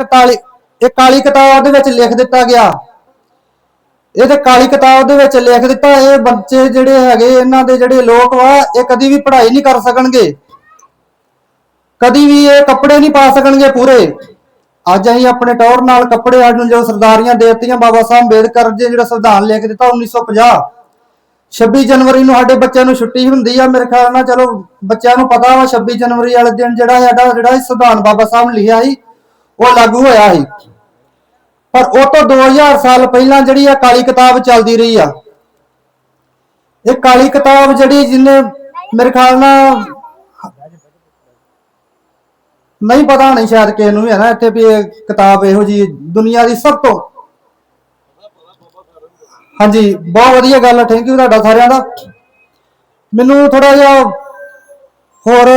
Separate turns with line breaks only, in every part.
41 ਇਹ ਕਾਲੀ ਕਿਤਾਬ ਦੇ ਵਿੱਚ ਲਿਖ ਦਿੱਤਾ ਗਿਆ। ਇਹ ਤੇ ਕਾਲੀ ਕਿਤਾਬ ਦੇ ਵਿੱਚ ਲਿਖ ਦਿੱਤਾ, ਇਹ ਬੱਚੇ ਜਿਹੜੇ ਹੈਗੇ, ਇਹਨਾਂ ਦੇ ਜਿਹੜੇ ਲੋਕ ਵਾ, ਇਹ ਕਦੀ ਵੀ ਪੜ੍ਹਾਈ ਨਹੀਂ ਕਰ ਸਕਣਗੇ। ਕਦੀ ਵੀ ਇਹ ਕੱਪੜੇ ਨਹੀਂ ਪਾ ਸਕਣਗੇ ਪੂਰੇ। ਅੱਜ ਅਸੀਂ ਆਪਣੇ ਟੌਰ ਨਾਲ ਕੱਪੜੇ ਅੱਜ ਨੂੰ ਜੋ ਸਰਦਾਰੀਆਂ ਦੇਵਤੀਆਂ ਬਾਬਾ ਸਾਹਿਬ ਅੰਬੇਦਕਰ ਜੀ ਜਿਹੜਾ ਸੰਵਿਧਾਨ ਲਿਖ ਦਿੱਤਾ 1950 26 ਜਨਵਰੀ ਨੂੰ ਸਾਡੇ ਬੱਚਿਆਂ ਨੂੰ ਛੁੱਟੀ ਹੁੰਦੀ ਆ, ਮੇਰੇ ਖਿਆਲ ਨਾਲ ਚਲੋ ਬੱਚਿਆਂ ਨੂੰ ਪਤਾ ਵਾ 26 ਜਨਵਰੀ ਵਾਲੇ ਦਿਨ ਜਿਹੜਾ ਸਾਡਾ ਜਿਹੜਾ ਇਹ ਸੰਵਿਧਾਨ ਬਾਬਾ ਸਾਹਿਬ ਨੇ ਲਿਖਿਆ ਸੀ ਉਹ ਲਾਗੂ ਹੋਇਆ ਸੀ। ਪਰ ਉਹ ਤੋਂ 2000 ਸਾਲ ਪਹਿਲਾਂ ਜਿਹੜੀ ਆ ਕਾਲੀ ਕਿਤਾਬ ਚੱਲਦੀ ਰਹੀ ਆ। ਇਹ ਕਾਲੀ ਕਿਤਾਬ ਜਿਹੜੀ ਜਿਹਨੇ ਮੇਰੇ ਖਿਆਲ ਨਾਲ ਨਹੀਂ ਪਤਾ ਨਹੀਂ ਸ਼ਾਇਦ ਕਿਸੇ ਨੂੰ ਵੀ ਹੈ ਨਾ ਇੱਥੇ ਵੀ ਇਹ ਕਿਤਾਬ ਇਹੋ ਜੀ ਦੁਨੀਆ ਦੀ ਸਭ ਤੋਂ। ਹਾਂਜੀ, ਬਹੁਤ ਵਧੀਆ ਗੱਲ ਹੈ ਥੈਂਕ ਯੂ ਤੁਹਾਡਾ ਸਾਰਿਆਂ ਦਾ। ਮੈਨੂੰ ਥੋੜਾ ਜਿਹਾ ਹੋਰ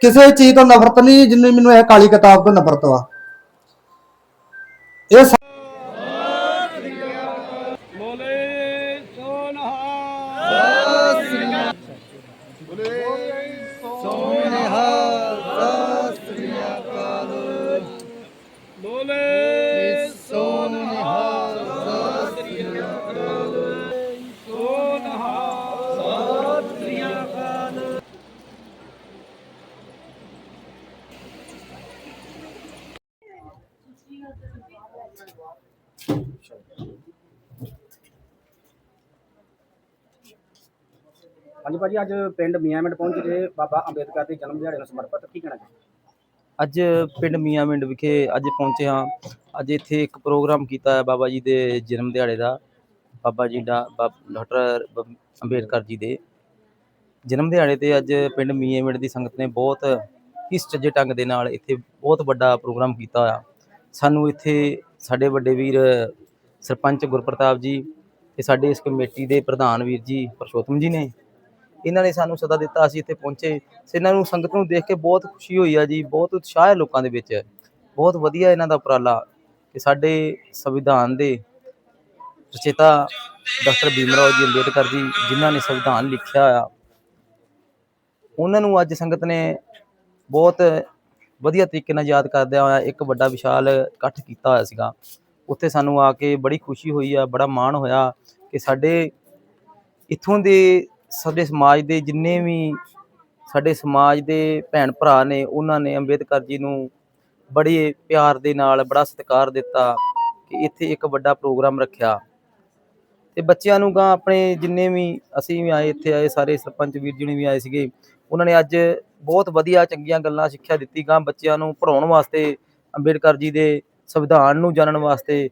ਕਿਸੇ ਚੀਜ਼ ਤੋਂ ਨਫ਼ਰਤ ਨਹੀਂ, ਜਿੰਨੀ ਮੈਨੂੰ ਇਹ ਕਾਲੀ ਕਿਤਾਬ ਤੋਂ ਨਫ਼ਰਤ ਵਾ। ਇਹ ਸ-
ਬੋਲੇ ਸੋਨਹਾ ਬੋਲੇ
ਹਾਂਜੀ ਭਾਜੀ, ਅੱਜ ਪਿੰਡ ਮੀਆਂਮਿੰਡ ਪਹੁੰਚੇ ਜੇ ਬਾਬਾ ਅੰਬੇਦਕਰ ਦੇ ਜਨਮ ਦਿਹਾੜੇ ਨੂੰ ਸਮਰਪਿਤ। ਕੀ ਕਹਿਣਾ ਚਾਹੁੰਦੇ
ਅੱਜ ਪਿੰਡ ਮੀਆਂਮਿੰਡ ਵਿਖੇ ਅੱਜ ਪਹੁੰਚੇ ਹਾਂ। ਅੱਜ ਇੱਥੇ ਇੱਕ ਪ੍ਰੋਗਰਾਮ ਕੀਤਾ ਹੈ ਬਾਬਾ ਜੀ ਦੇ ਜਨਮ ਦਿਹਾੜੇ ਦਾ। ਬਾਬਾ ਜੀ ਦਾ ਬਾਬ- ਡਾਕਟਰ ਬ- ਅੰਬੇਡਕਰ ਜੀ ਦੇ। ਜਨਮ ਦਿਹਾੜੇ ਤੇ ਅੱਜ ਪਿੰਡ ਮੀਆਂਮਿੰਡ ਦੀ ਸੰਗਤ ਨੇ ਬਹੁਤ ਹੀ ਸੁਚੱਜੇ ਢੰਗ ਦੇ ਨਾਲ ਇੱਥੇ ਬਹੁਤ ਵੱਡਾ ਪ੍ਰੋਗਰਾਮ ਕੀਤਾ ਹੋਇਆ। ਸਾਨੂੰ ਇੱਥੇ ਸਾਡੇ ਵੱਡੇ ਵੀਰ ਸਰਪੰਚ ਗੁਰਪ੍ਰਤਾਪ ਜੀ ਤੇ ਸਾਡੇ ਇਸ ਕਮੇਟੀ ਦੇ ਪ੍ਰਧਾਨ ਵੀਰ ਜੀ ਪਰਸ਼ੋਤਮ ਜੀ ਨੇ ਇਹਨਾਂ ਨੇ ਸਾਨੂੰ ਸੱਦਾ ਦਿੱਤਾ, ਅਸੀਂ ਇੱਥੇ ਪਹੁੰਚੇ। ਇਹਨਾਂ ਨੂੰ ਸੰਗਤ ਨੂੰ ਦੇਖ ਕੇ ਬਹੁਤ ਖੁਸ਼ੀ ਹੋਈ ਆ ਜੀ, ਬਹੁਤ ਉਤਸ਼ਾਹ ਹੈ ਲੋਕਾਂ ਦੇ ਵਿੱਚ। ਬਹੁਤ ਵਧੀਆ ਇਹਨਾਂ ਦਾ ਉਪਰਾਲਾ ਕਿ ਸਾਡੇ ਸੰਵਿਧਾਨ ਦੇ ਰਚੇਤਾ ਡਾਕਟਰ ਭੀਮਰਾਓ ਜੀ ਅੰਬੇਡਕਰ ਜੀ, ਜਿਨ੍ਹਾਂ ਨੇ ਸੰਵਿਧਾਨ ਲਿਖਿਆ ਆ, ਉਹਨਾਂ ਨੂੰ ਅੱਜ ਸੰਗਤ ਨੇ ਬਹੁਤ ਵਧੀਆ ਤਰੀਕੇ ਨਾਲ ਯਾਦ ਕਰਦਿਆਂ ਹੋਇਆ ਇੱਕ ਵੱਡਾ ਵਿਸ਼ਾਲ ਇਕੱਠ ਕੀਤਾ ਹੋਇਆ ਸੀਗਾ। ਉੱਥੇ ਸਾਨੂੰ ਆ ਕੇ ਬੜੀ ਖੁਸ਼ੀ ਹੋਈ ਆ, ਬੜਾ ਮਾਣ ਹੋਇਆ ਕਿ ਸਾਡੇ ਇੱਥੋਂ ਦੇ ਸਾਡੇ ਸਮਾਜ ਦੇ ਜਿੰਨੇ ਵੀ ਸਾਡੇ ਸਮਾਜ ਦੇ ਭੈਣ ਭਰਾ ਨੇ, ਉਹਨਾਂ ਨੇ ਅੰਬੇਦਕਰ ਜੀ ਨੂੰ ਬੜੇ ਪਿਆਰ ਦੇ ਨਾਲ, ਬੜਾ ਸਤਿਕਾਰ ਦਿੱਤਾ ਕਿ ਇੱਥੇ ਇੱਕ ਵੱਡਾ ਪ੍ਰੋਗਰਾਮ ਰੱਖਿਆ। ਤੇ ਬੱਚਿਆਂ ਨੂੰ ਗਾ ਆਪਣੇ ਜਿੰਨੇ ਵੀ ਅਸੀਂ ਵੀ ਆਏ, ਇੱਥੇ ਆਏ ਸਾਰੇ ਸਰਪੰਚ ਵੀਰ ਜੀ ਵੀ ਆਏ ਸੀਗੇ, ਉਹਨਾਂ ਨੇ ਅੱਜ ਬਹੁਤ ਵਧੀਆ ਚੰਗੀਆਂ ਗੱਲਾਂ ਸਿੱਖਿਆ ਦਿੱਤੀ ਗਾ ਬੱਚਿਆਂ ਨੂੰ ਪੜਾਉਣ ਵਾਸਤੇ, ਅੰਬੇਦਕਰ ਜੀ ਦੇ ਸੰਵਿਧਾਨ ਨੂੰ ਜਾਣਨ ਵਾਸਤੇ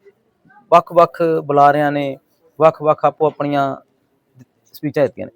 ਵੱਖ-ਵੱਖ ਬੁਲਾਰਿਆਂ ਨੇ, ਵੱਖ-ਵੱਖ ਆਪੋ ਆਪਣੀਆਂ ਸਪੀਚਾਂ ਦਿੱਤੀਆਂ ਨੇ।